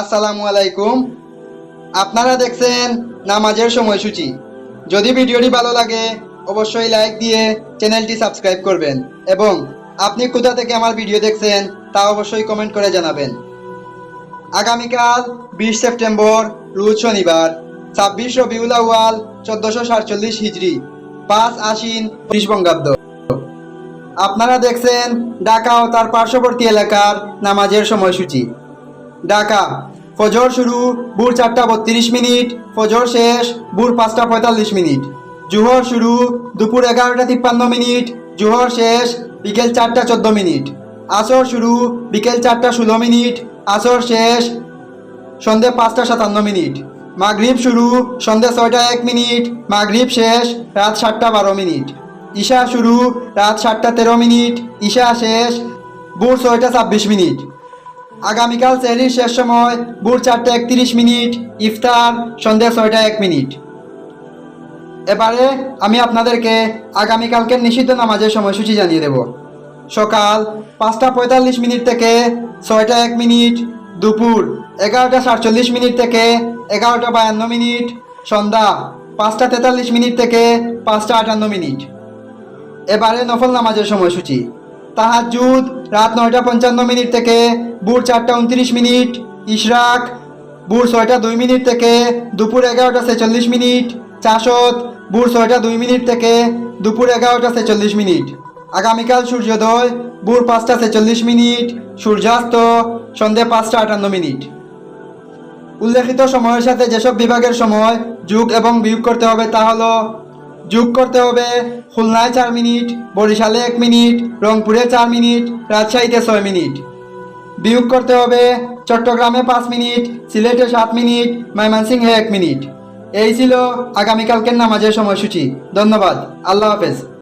আসসালামু আলাইকুম। আপনারা দেখছেন নামাজের সময়সূচি। যদি ভিডিওটি ভালো লাগে, অবশ্যই লাইক দিয়ে চ্যানেলটি সাবস্ক্রাইব করবেন এবং আপনি কোথা থেকে আমার ভিডিও দেখছেন তা অবশ্যই কমেন্ট করে জানাবেন। আগামীকাল বিশ সেপ্টেম্বর, রোজ শনিবার, ছাব্বিশ রবিউল আউয়াল, চোদ্দশো সাতচল্লিশ হিজড়ি পাঁচ আশ্বিন ত্রিশ বঙ্গাব্দ। আপনারা দেখছেন ঢাকা ও তার পার্শ্ববর্তী এলাকার নামাজের সময়সূচি। ঢাকা। ফজর শুরু, ভোর চারটা বত্রিশ মিনিট, ফজর শেষ, ভোর পাঁচটা পঁয়তাল্লিশ মিনিট। জুহর শুরু, দুপুর এগারোটা তিপ্পান্ন মিনিট, জুহর শেষ, বিকেল চারটা চোদ্দ মিনিট। আসর শুরু, বিকেল চারটা ষোলো মিনিট, আসর শেষ, সন্ধে পাঁচটা সাতান্ন মিনিট। মাগরিব শুরু, সন্ধে ছয়টা এক মিনিট, মাগরিব শেষ, রাত সাতটা বারো মিনিট। ঈশা শুরু, রাত সাতটা তেরো মিনিট, ঈশা শেষ, ভোর ছয়টা ছাব্বিশ মিনিট। আগামীকাল সেহরির শেষ সময় ভোর চারটা একত্রিশ মিনিট, ইফতার সন্ধ্যা ছয়টা এক মিনিট। এবারে আমি আপনাদেরকে আগামীকালকের নিষিদ্ধ নামাজের সময়সূচি জানিয়ে দেব। সকাল পাঁচটা পঁয়তাল্লিশ মিনিট থেকে ছয়টা এক মিনিট, দুপুর এগারোটা সাতচল্লিশ মিনিট থেকে এগারোটা বায়ান্ন মিনিট, সন্ধ্যা পাঁচটা তেতাল্লিশ মিনিট থেকে পাঁচটা আটান্ন মিনিট। এবারে নফল নামাজের সময়সূচি। তাহাজুদ রাত নয়টা পঞ্চান্ন মিনিট থেকে, ভোর চারটা উনত্রিশ মিনিট। ইশরাক, ভোর ছয়টা দুই মিনিট থেকে, দুপুর এগারোটা ছেচল্লিশ মিনিট। চাষত, ভোর ছয়টা দুই মিনিট থেকে, দুপুর এগারোটা ছেচল্লিশ মিনিট। আগামীকাল সূর্যোদয়, ভোর পাঁচটা ছেচল্লিশ মিনিট। সূর্যাস্ত, সন্ধে পাঁচটা আটান্ন মিনিট। উল্লেখিত সময়ের সাথে যেসব বিভাগের সময় যোগ এবং বিয়োগ করতে হবে তা হলো যোগ করতে হবে। খুলনায় চার মিনিট, বরিশালে এক মিনিট, রংপুরে চার মিনিট, রাজশাহীতে ছয় মিনিট। বিয়োগ করতে হবে চট্টগ্রামে পাঁচ মিনিট, সিলেটে সাত মিনিট, ময়মনসিংহে এক মিনিট। এই ছিল আগামীকালকের নামাজের সময়সূচি। ধন্যবাদ। আল্লাহ হাফেজ।